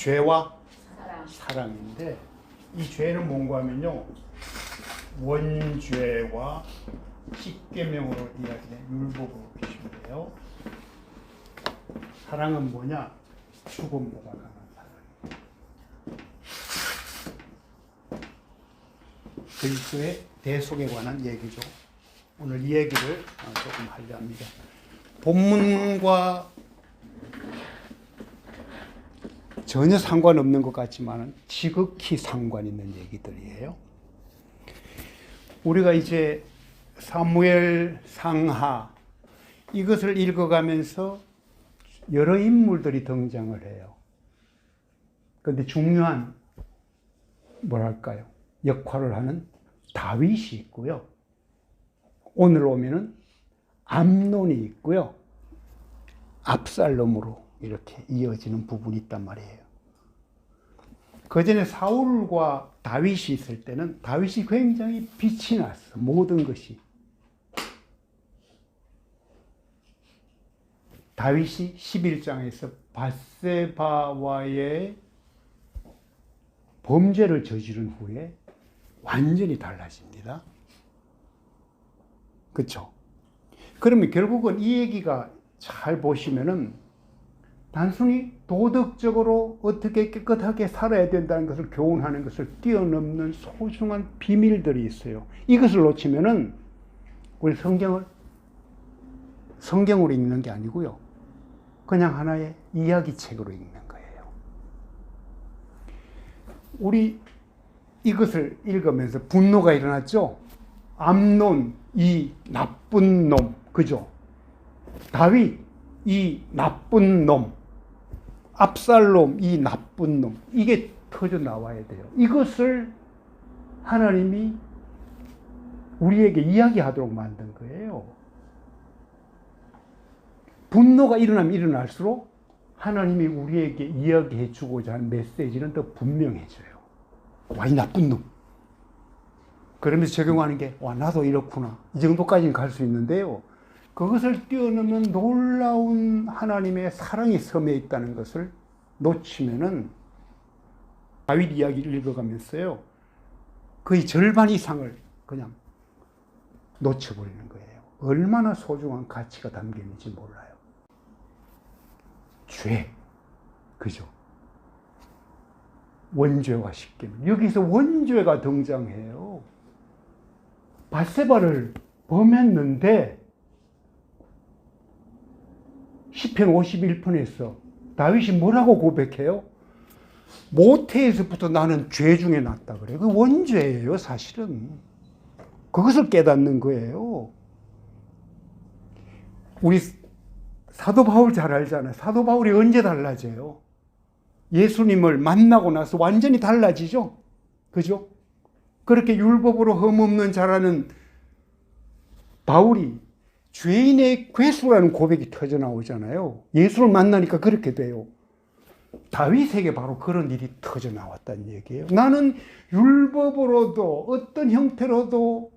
죄와 사랑. 사랑 인데 이 죄는 뭔가 하면요 원죄와 십계명으로 이야기된 율법으로 보시면 돼요. 사랑은 뭐냐? 죽음보다 강한 사랑. 그리스도의 대속에 관한 얘기죠. 오늘 이 얘기를 어, 조금 하려 합니다. 본문과 전혀 상관없는 것 같지만 지극히 상관 있는 얘기들이에요. 우리가 이제 사무엘 상하 이것을 읽어가면서 여러 인물들이 등장을 해요. 그런데 중요한 뭐랄까요 역할을 하는 다윗이 있고요. 오늘 오면은 암논이 있고요. 압살롬으로 이렇게 이어지는 부분이 있단 말이에요. 그 전에 사울과 다윗이 있을 때는 다윗이 굉장히 빛이 났어. 모든 것이. 다윗이 11장에서 바세바와의 범죄를 저지른 후에 완전히 달라집니다. 그렇죠? 그러면 결국은 이 얘기가 잘 보시면은 단순히 도덕적으로 어떻게 깨끗하게 살아야 된다는 것을 교훈하는 것을 뛰어넘는 소중한 비밀들이 있어요. 이것을 놓치면은 우리 성경을 성경으로 읽는 게 아니고요. 그냥 하나의 이야기책으로 읽는 거예요. 우리 이것을 읽으면서 분노가 일어났죠. 암론 이 나쁜 놈, 그죠? 다윗 이 나쁜 놈, 압살롬 이 나쁜 놈, 이게 터져 나와야 돼요. 이것을 하나님이 우리에게 이야기하도록 만든 거예요. 분노가 일어나면 일어날수록 하나님이 우리에게 이야기해 주고자 하는 메시지는 더 분명해져요. 와, 이 나쁜 놈. 그러면서 적용하는 게, 와, 나도 이렇구나. 이 정도까지는 갈 수 있는데요. 그것을 뛰어넘는 놀라운 하나님의 사랑이 섬에 있다는 것을 놓치면은 다윗 이야기를 읽어가면서요. 거의 절반 이상을 그냥 놓쳐버리는 거예요. 얼마나 소중한 가치가 담겨 있는지 몰라요. 죄. 그죠? 원죄와 십계명. 여기서 원죄가 등장해요. 바세바를 범했는데 10편 51편에서 다윗이 뭐라고 고백해요? 모태에서부터 나는 죄 중에 났다 그래요. 그 원죄예요, 사실은. 그것을 깨닫는 거예요. 우리 사도 바울 잘 알잖아요. 사도 바울이 언제 달라져요? 예수님을 만나고 나서 완전히 달라지죠? 그죠? 그렇게 율법으로 흠없는 자라는 바울이 죄인의 괴수라는 고백이 터져 나오잖아요. 예수를 만나니까 그렇게 돼요. 다윗에게 바로 그런 일이 터져 나왔다는 얘기예요. 나는 율법으로도 어떤 형태로도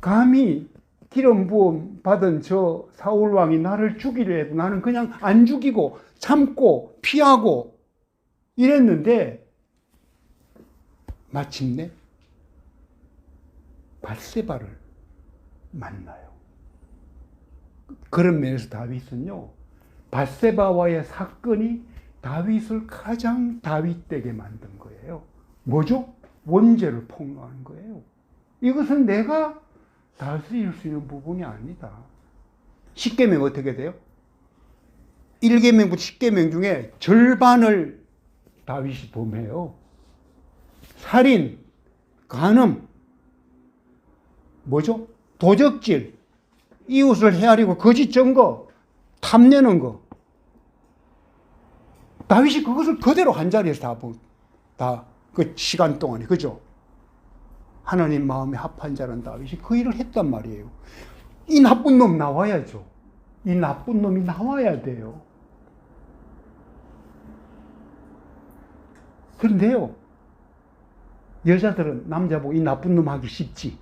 감히 기름 부음 받은 저 사울 왕이 나를 죽이려 해도 나는 그냥 안 죽이고 참고 피하고 이랬는데 마침내 발세바를 만나요. 그런 면에서 다윗은요, 바세바와의 사건이 다윗을 가장 다윗되게 만든 거예요. 뭐죠? 원죄를 폭로하는 거예요. 이것은 내가 다스릴 수 있는 부분이 아니다. 10계명 어떻게 돼요? 1계명부터 10계명 중에 절반을 다윗이 범해요. 살인, 간음, 뭐죠? 도적질, 이웃을 헤아리고 거짓 증거, 탐내는 거. 다윗이 그것을 그대로 한 자리에서 다, 다, 그 시간 동안에, 그죠? 하나님 마음에 합한 자는 다윗이 그 일을 했단 말이에요. 이 나쁜 놈 나와야죠. 이 나쁜 놈이 나와야 돼요. 그런데요, 여자들은 남자 보고 이 나쁜 놈 하기 쉽지.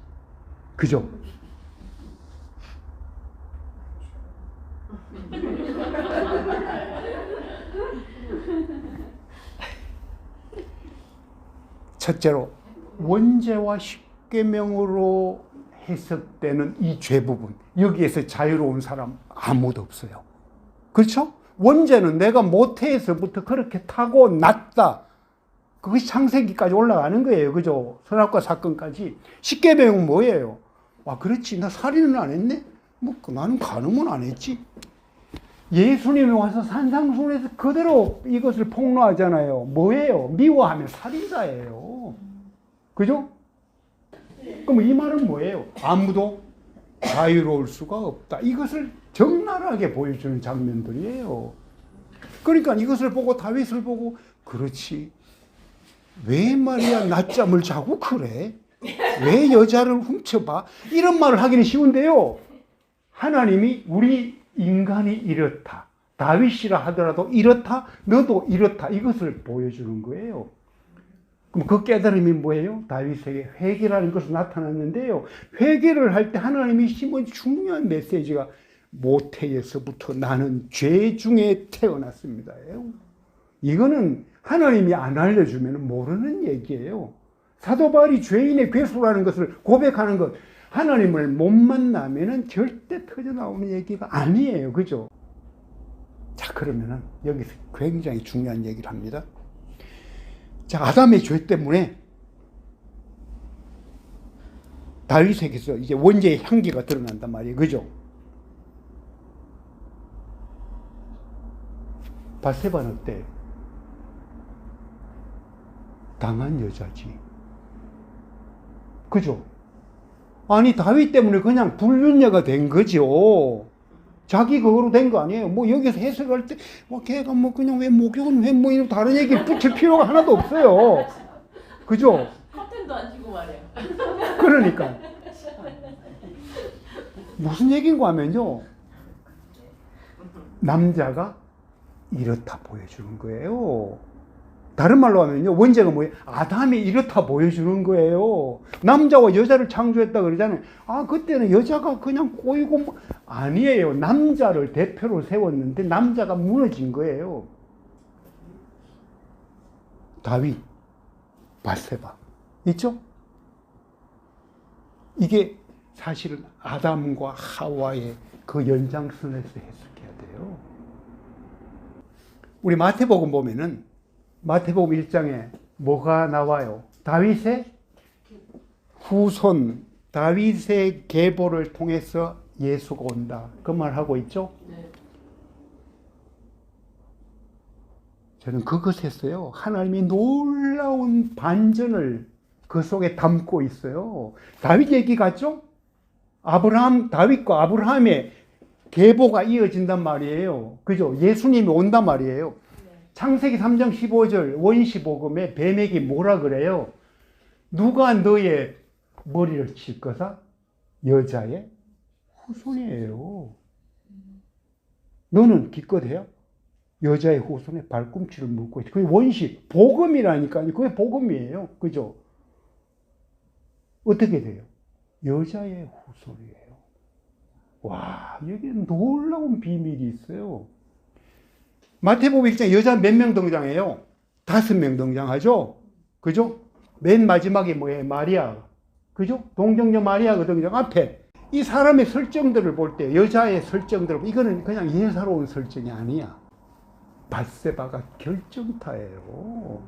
그죠? 첫째로 원죄와 십계명으로 해석되는 이 죄 부분 여기에서 자유로운 사람 아무도 없어요. 그렇죠? 원죄는 내가 모태에서부터 그렇게 타고 났다. 그것이 창세기까지 올라가는 거예요. 그죠? 선악과 사건까지. 십계명은 뭐예요? 아, 그렇지. 나 살인은 안 했네? 뭐, 나는 간음은 안 했지. 예수님이 와서 산상순에서 그대로 이것을 폭로하잖아요. 뭐예요? 미워하면 살인자예요. 그죠? 그럼 이 말은 뭐예요? 아무도 자유로울 수가 없다. 이것을 적나라하게 보여주는 장면들이에요. 그러니까 이것을 보고 다윗을 보고 그렇지. 왜 말이야 낮잠을 자고 그래? 왜 여자를 훔쳐봐? 이런 말을 하기는 쉬운데요. 하나님이 우리 인간이 이렇다. 다윗이라 하더라도 이렇다. 너도 이렇다. 이것을 보여주는 거예요. 그럼 그 깨달음이 뭐예요? 다윗에게 회개라는 것이 나타났는데요. 회개를 할 때 하나님이 심은 중요한 메시지가 모태에서부터 나는 죄 중에 태어났습니다. 이거는 하나님이 안 알려주면 모르는 얘기예요. 사도 바울이 죄인의 괴수라는 것을 고백하는 것, 하나님을 못 만나면은 절대 터져 나오는 얘기가 아니에요. 그죠? 자, 그러면은 여기서 굉장히 중요한 얘기를 합니다. 자, 아담의 죄 때문에 다윗에게서 이제 원죄의 향기가 드러난단 말이에요. 그죠? 바세바는 어때? 당한 여자지. 그죠? 아니, 다윗 때문에 그냥 불륜녀가 된 거죠. 자기 그거로 된 거 아니에요. 뭐 여기서 해석할 때, 뭐 걔가 뭐 그냥 왜 목욕은 왜 뭐 이런 다른 얘기 붙일 필요가 하나도 없어요. 그죠? 커튼도 안 치고 말이야. 그러니까. 무슨 얘기인가 하면요. 남자가 이렇다 보여주는 거예요. 다른 말로 하면요. 원죄가 뭐예요? 아담이 이렇다 보여주는 거예요. 남자와 여자를 창조했다 그러잖아요. 아, 그때는 여자가 그냥 꼬이고, 뭐. 아니에요. 남자를 대표로 세웠는데 남자가 무너진 거예요. 다윗, 바세바. 있죠? 이게 사실은 아담과 하와의 그 연장선에서 해석해야 돼요. 우리 마태복음 보면은 마태복음 1장에 뭐가 나와요? 다윗의 후손, 다윗의 계보를 통해서 예수가 온다. 그 말 하고 있죠? 네. 저는 그것했어요. 하나님이 놀라운 반전을 그 속에 담고 있어요. 다윗 얘기 같죠? 아브라함, 다윗과 아브라함의 계보가 이어진단 말이에요. 그죠? 예수님이 온단 말이에요. 창세기 3장 15절 원시복음에 뱀에게 뭐라 그래요? 누가 너의 머리를 칠 거다? 여자의 후손이에요. 너는 기껏해요? 여자의 후손에 발꿈치를 묶고 있다. 그게 원시, 복음이라니까요. 그게 복음이에요. 그죠? 어떻게 돼요? 여자의 후손이에요. 와, 여기 놀라운 비밀이 있어요. 마태복음 1장 여자 몇 명 등장해요? 다섯 명 등장하죠? 그죠? 맨 마지막에 뭐예요? 마리아. 그죠? 동정녀 마리아가 등장 앞에. 이 사람의 설정들을 볼 때, 여자의 설정들을, 이거는 그냥 예사로운 설정이 아니야. 바세바가 결정타예요.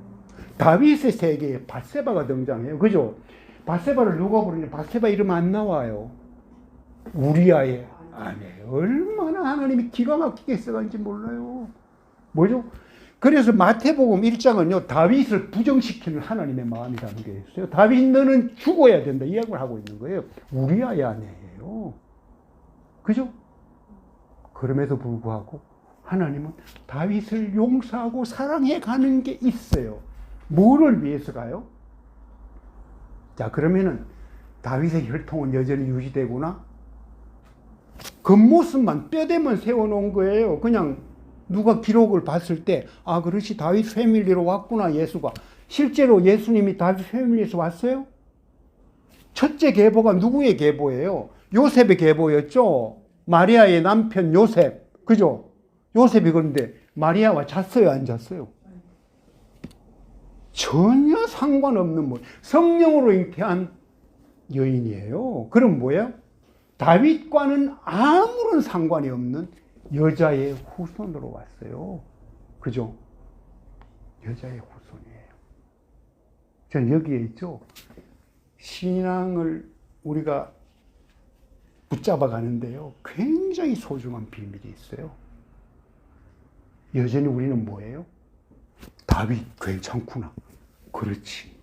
다윗의 세계에 바세바가 등장해요. 그죠? 바세바를 누가 부르냐? 바세바 이름 안 나와요. 우리아의 아내. 얼마나 하나님이 기가 막히게 써간지 몰라요. 뭐죠? 그래서 마태복음 1장은요, 다윗을 부정시키는 하나님의 마음이 담겨 있어요. 다윗 너는 죽어야 된다. 이 이야기를 하고 있는 거예요. 우리아의 아내예요. 그죠? 그럼에도 불구하고 하나님은 다윗을 용서하고 사랑해 가는 게 있어요. 뭐를 위해서가요? 자, 그러면은 다윗의 혈통은 여전히 유지되구나? 겉모습만 뼈대만 세워놓은 거예요. 그냥 누가 기록을 봤을 때, 아, 그렇지, 다윗 패밀리로 왔구나, 예수가. 실제로 예수님이 다윗 패밀리에서 왔어요? 첫째 계보가 누구의 계보예요? 요셉의 계보였죠? 마리아의 남편 요셉. 그죠? 요셉이 그런데 마리아와 잤어요, 안 잤어요? 전혀 상관없는 뭐 성령으로 잉태한 여인이에요. 그럼 뭐예요? 다윗과는 아무런 상관이 없는 여자의 후손으로 왔어요. 그죠? 여자의 후손이에요. 저는 여기에 있죠. 신앙을 우리가 붙잡아 가는데요. 굉장히 소중한 비밀이 있어요. 여전히 우리는 뭐예요? 다윗 괜찮구나. 그렇지.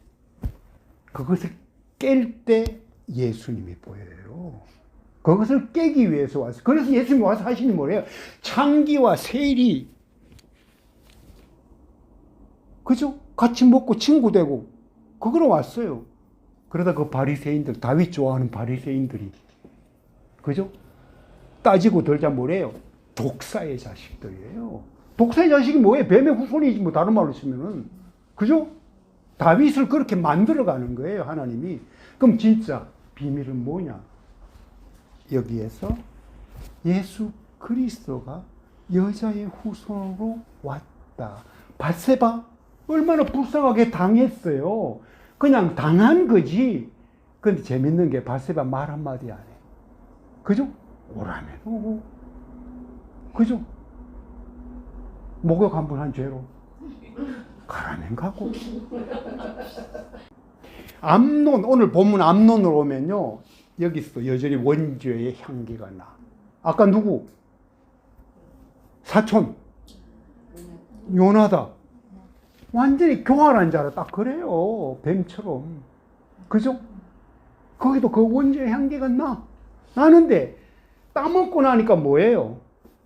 그것을 깰 때 예수님이 보여요. 그것을 깨기 위해서 왔어. 그래서 예수님이 와서 하시는 뭐래요? 창기와 세일이 그죠? 같이 먹고 친구 되고 그거로 왔어요. 그러다 그 바리새인들 다윗 좋아하는 바리새인들이 그죠? 따지고 들자 뭐래요? 독사의 자식들이에요. 독사의 자식이 뭐예요? 뱀의 후손이지 뭐 다른 말로 치면은 그죠? 다윗을 그렇게 만들어 가는 거예요 하나님이. 그럼 진짜 비밀은 뭐냐? 여기에서 예수 그리스도가 여자의 후손으로 왔다. 바세바 얼마나 불쌍하게 당했어요. 그냥 당한 거지. 근데 재밌는 게 바세바 말 한마디 안 해. 그죠? 오라면 오고. 그죠? 목욕 한 번 한 죄로 가라면 가고. 암론 오늘 본문 암론으로 오면요 여기서 여전히 원죄의 향기가 나. 아까 누구? 사촌 요나다. 완전히 교활한 자라 딱 그래요 뱀처럼 그죠? 거기도 그 원죄의 향기가 나. 나는데 따먹고 나니까 뭐예요?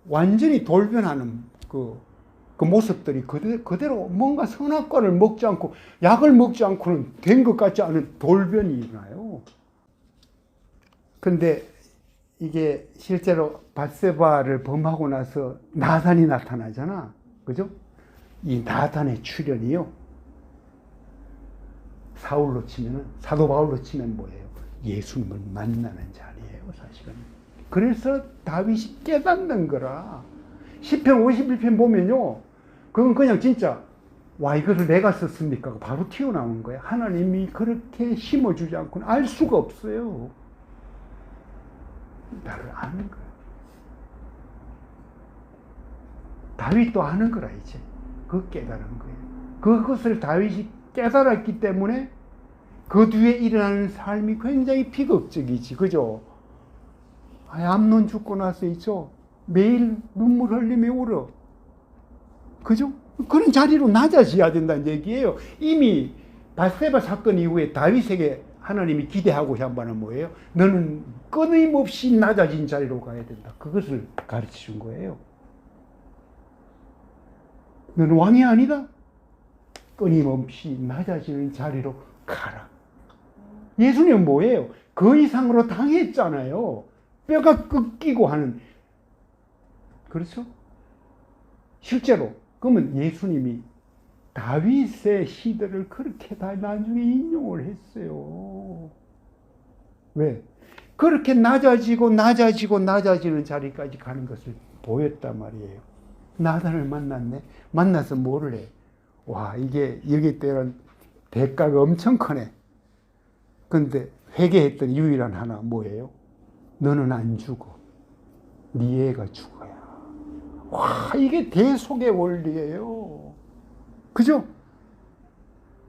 완전히 돌변하는 그, 그 모습들이 그대, 그대로 뭔가 선악과를 먹지 않고 약을 먹지 않고는 된 것 같지 않은 돌변이 일어나요. 근데 이게 실제로 바세바를 범하고 나서 나단이 나타나잖아. 그죠? 이 나단의 출현이요. 사울로 치면은, 사도 바울로 치면 뭐예요? 예수님을 만나는 자리예요, 사실은. 그래서 다윗이 깨닫는 거라. 10편 51편 보면요. 그건 그냥 진짜 와 이거를 내가 썼습니까? 바로 튀어나오는 거예요. 하나님이 그렇게 심어주지 않고는 알 수가 없어요. 나를 아는 거야. 다윗도 아는 거라 이제. 그 깨달은 거예요. 그것을 다윗이 깨달았기 때문에 그 뒤에 일어나는 삶이 굉장히 비극적이지, 그죠? 아, 암론 죽고 나서 있죠. 매일 눈물 흘리며 울어. 그죠? 그런 자리로 낮아져야 된다는 얘기예요. 이미 바세바 사건 이후에 다윗에게 하나님이 기대하고 한 바는 뭐예요? 너는 끊임없이 낮아진 자리로 가야 된다. 그것을 가르쳐 준 거예요. 너는 왕이 아니다. 끊임없이 낮아지는 자리로 가라. 예수님은 뭐예요? 그 이상으로 당했잖아요. 뼈가 꺾이고 하는. 그렇죠? 실제로. 그러면 예수님이 다윗의 시대를 그렇게 다 나중에 인용을 했어요. 왜? 그렇게 낮아지고 낮아지고 낮아지는 자리까지 가는 것을 보였단 말이에요. 나단을 만났네. 만나서 뭐를 해? 와, 이게 여기 때는 대가가 엄청 크네. 근데 회개했던 유일한 하나 뭐예요? 너는 안 죽어. 네 애가 죽어야. 와, 이게 대속의 원리예요. 그죠?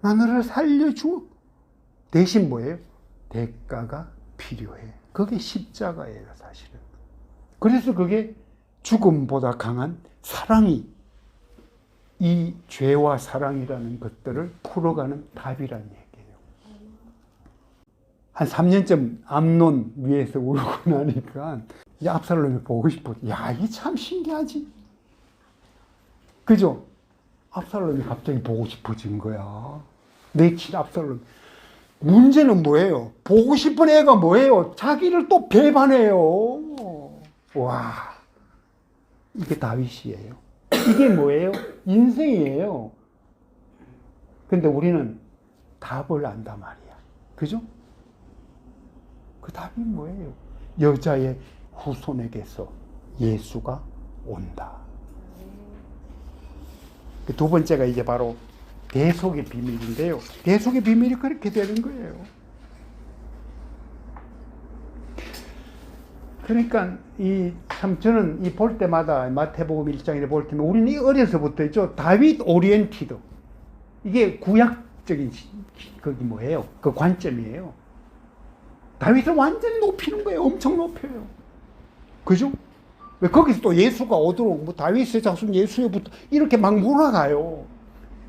나 너를 살려줘. 대신 뭐예요? 대가가 필요해. 그게 십자가예요, 사실은. 그래서 그게 죽음보다 강한 사랑이 이 죄와 사랑이라는 것들을 풀어가는 답이라는 얘기예요. 한 3년쯤 암론 위에서 울고 나니까 이 압살롬이 보고 싶어. 야, 이게 참 신기하지? 그죠? 압살롬이 갑자기 보고 싶어진 거야. 내 친 압살롬. 문제는 뭐예요? 보고 싶은 애가 뭐예요? 자기를 또 배반해요. 와, 이게 다윗이에요. 이게 뭐예요? 인생이에요. 근데 우리는 답을 안단 말이야. 그죠? 그 답이 뭐예요? 여자의 후손에게서 예수가 온다. 그두 번째가 이제 바로 대속의 비밀인데요. 대속의 비밀이 그렇게 되는 거예요. 그러니까 이 참 저는 이 볼 때마다 마태복음 1장에 볼 때면 우리는 이 어려서부터 있죠. 다윗 오리엔티드. 이게 구약적인 시- 거기 뭐예요? 그 관점이에요. 다윗을 완전히 높이는 거예요. 엄청 높여요. 그죠? 왜 거기서 또 예수가 오도록 뭐 다윗의 자손 예수에부터 이렇게 막 몰아가요.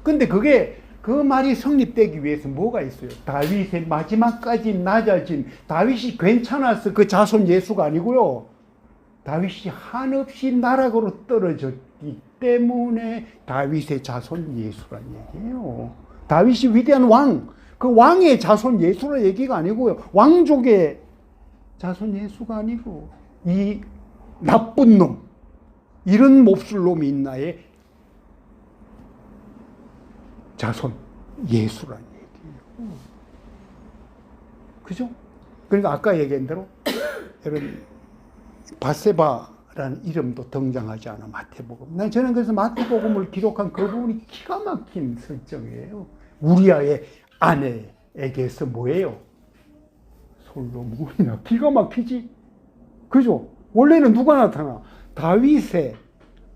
근데 그게 그 말이 성립되기 위해서 뭐가 있어요? 다윗의 마지막까지 낮아진 다윗이 괜찮아서 그 자손 예수가 아니고요. 다윗이 한없이 나락으로 떨어졌기 때문에 다윗의 자손 예수란 얘기예요. 다윗이 위대한 왕, 그 왕의 자손 예수란 얘기가 아니고요. 왕족의 자손 예수가 아니고 이 나쁜 놈, 이런 몹쓸 놈이 있나에 자손 예수란 얘기예요. 그죠? 그러니까 아까 얘기한 대로 여러분 바세바라는 이름도 등장하지 않아 마태복음. 난 저는 그래서 마태복음을 기록한 그 부분이 기가 막힌 설정이에요. 우리아의 아내에게서 뭐예요? 솔로몬이나 기가 막히지. 그죠? 원래는 누가 나타나? 다윗의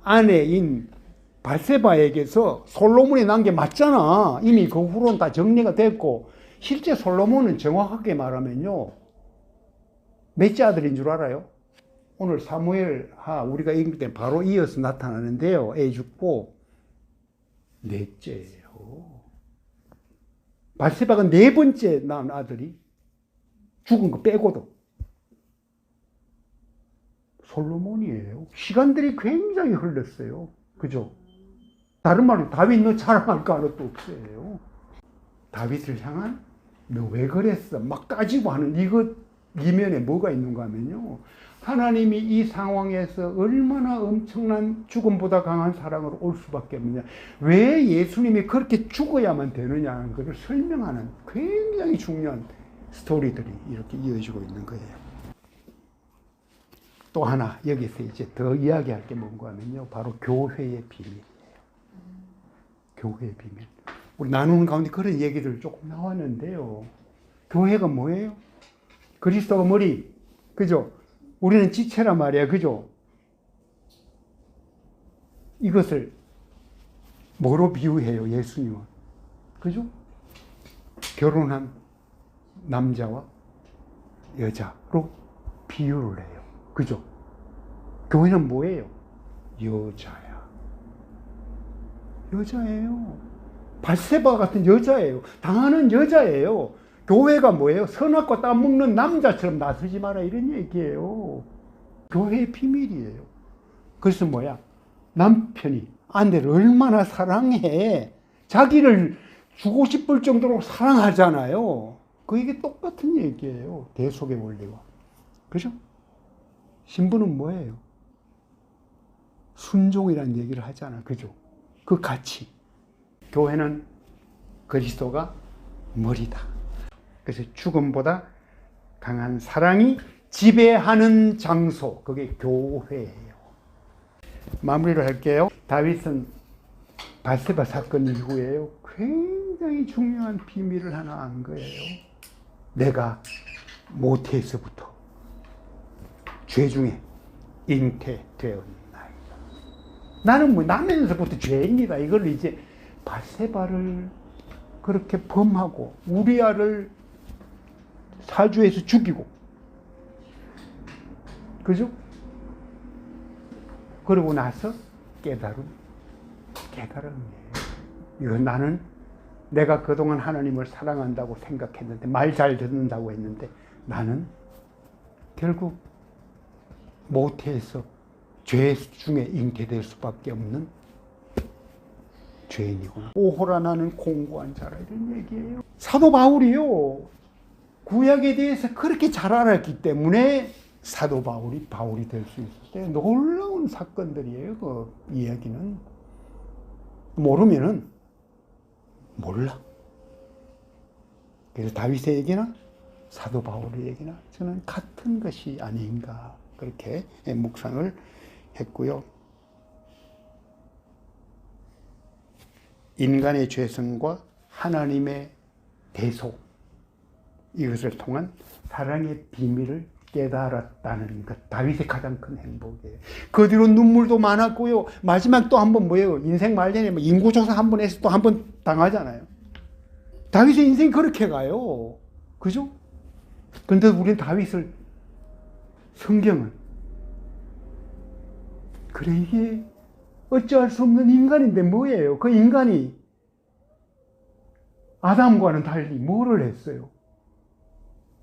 아내인 바세바에게서 솔로몬이 난 게 맞잖아. 이미 그 후로는 다 정리가 됐고 실제 솔로몬은 정확하게 말하면요. 몇째 아들인 줄 알아요? 오늘 사무엘 하 우리가 읽을 때 바로 이어서 나타나는데요. 애 죽고 넷째예요. 바세바가 네 번째 낳은 아들이 죽은 거 빼고도 솔로몬이에요. 시간들이 굉장히 흘렀어요. 그죠? 다른 말로 다윗 너 자랑할 거 하나도 없어요. 다윗을 향한 너 왜 그랬어? 막 따지고 하는 이것 이면에 뭐가 있는가 하면요. 하나님이 이 상황에서 얼마나 엄청난 죽음보다 강한 사랑으로 올 수밖에 없느냐. 왜 예수님이 그렇게 죽어야만 되느냐는 것을 설명하는 굉장히 중요한 스토리들이 이렇게 이어지고 있는 거예요. 또 하나 여기서 이제 더 이야기할 게 뭔가 하면요. 바로 교회의 비밀이에요. 교회의 비밀. 우리 나누는 가운데 그런 얘기들 조금 나왔는데요. 교회가 뭐예요? 그리스도가 머리. 그죠? 우리는 지체란 말이야. 그죠? 이것을 뭐로 비유해요? 예수님은. 그죠? 결혼한 남자와 여자로 비유를 해요. 그죠? 교회는 뭐예요? 여자야. 여자예요. 발세바 같은 여자예요. 당하는 여자예요. 교회가 뭐예요? 선악과 땀 먹는 남자처럼 나서지 마라 이런 얘기예요. 교회의 비밀이에요. 그래서 뭐야? 남편이 아내를 얼마나 사랑해. 자기를 주고 싶을 정도로 사랑하잖아요. 그 이게 똑같은 얘기예요. 대속의 원리와. 그죠? 신부는 뭐예요? 순종이라는 얘기를 하잖아. 그죠? 그 가치. 교회는 그리스도가 머리다. 그래서 죽음보다 강한 사랑이 지배하는 장소. 그게 교회예요. 마무리를 할게요. 다윗은 바세바 사건 이후에요. 굉장히 중요한 비밀을 하나 안 거예요. 내가 모태에서부터 죄 중에 잉태되었나이다. 나는 뭐 나면서부터 죄인이다. 이걸 이제 바세바를 그렇게 범하고 우리아를 사주에서 죽이고 그죠? 그러고 나서 깨달음 깨달음이에요. 이건 나는 내가 그동안 하나님을 사랑한다고 생각했는데 말 잘 듣는다고 했는데 나는 결국 모태에서 죄 중에 잉태될 수밖에 없는 죄인이구나. 오호라 나는 공고한 자라 이런 얘기예요. 사도 바울이요. 구약에 대해서 그렇게 잘 알았기 때문에 사도 바울이 바울이 될 수 있었어요. 놀라운 사건들이에요. 그 이야기는 모르면은 몰라. 그래서 다윗의 얘기나 사도 바울의 얘기나 저는 같은 것이 아닌가 그렇게 묵상을 했고요. 인간의 죄성과 하나님의 대소 이것을 통한 사랑의 비밀을 깨달았다는 것 다윗의 가장 큰 행복이에요. 그 뒤로 눈물도 많았고요. 마지막 또 한 번 뭐예요? 인생 말년에 뭐 인구조사 한 번 해서 또 한 번 당하잖아요. 다윗의 인생이 그렇게 가요. 그죠? 근데 우리는 다윗을 성경은 그래 이게 어찌할 수 없는 인간인데 뭐예요? 그 인간이 아담과는 달리 뭐를 했어요?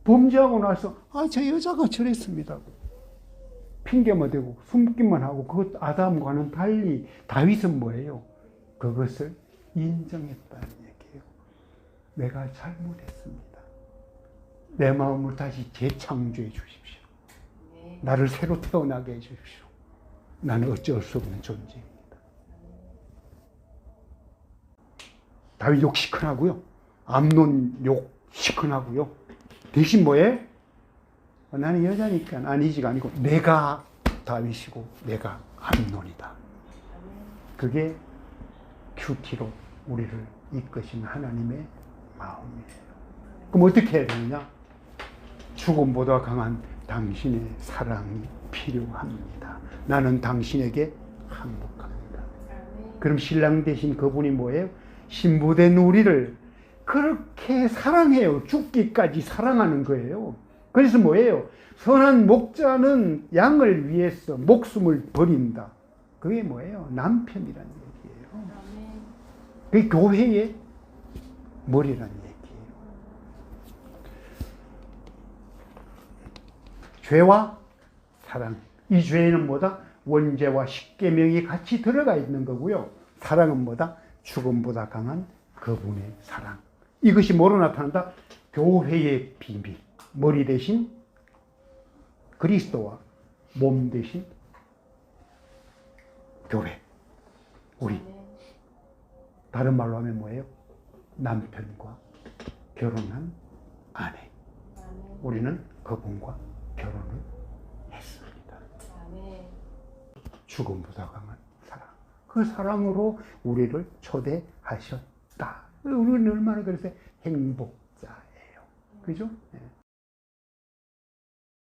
범죄하고 나서 아 저 여자가 저랬습니다. 핑계만 대고 숨기만 하고 그 아담과는 달리 다윗은 뭐예요? 그것을 인정했다는 얘기예요. 내가 잘못했습니다. 내 마음을 다시 재창조해 주십시오. 나를 새로 태어나게 해 주십시오. 나는 어쩔 수 없는 존재입니다. 다윗 욕 시큰하고요. 암론 욕 시큰하고요. 대신 뭐에? 어, 나는 여자니까 아니지가 아니고 내가 다윗이고 내가 암론이다. 그게 큐티로 우리를 이끄신 하나님의 마음이에요. 그럼 어떻게 해야 되느냐? 죽음보다 강한 당신의 사랑이 필요합니다. 나는 당신에게 항복합니다. 그럼 신랑 대신 그분이 뭐예요? 신부된 우리를 그렇게 사랑해요. 죽기까지 사랑하는 거예요. 그래서 뭐예요? 선한 목자는 양을 위해서 목숨을 버린다. 그게 뭐예요? 남편이라는 얘기예요. 그게 교회의 머리라는 얘기예요. 죄와 사랑. 이 죄는 뭐다? 원죄와 십계명이 같이 들어가 있는 거고요. 사랑은 뭐다? 죽음보다 강한 그분의 사랑. 이것이 뭐로 나타난다? 교회의 비밀. 머리 대신 그리스도와 몸 대신 교회. 우리. 다른 말로 하면 뭐예요? 남편과 결혼한 아내. 우리는 그분과 결혼을 했습니다. 죽음보다 강한 사랑. 그 사랑으로 우리를 초대하셨다. 우리는 얼마나 그래서 행복자예요. 그죠? 예.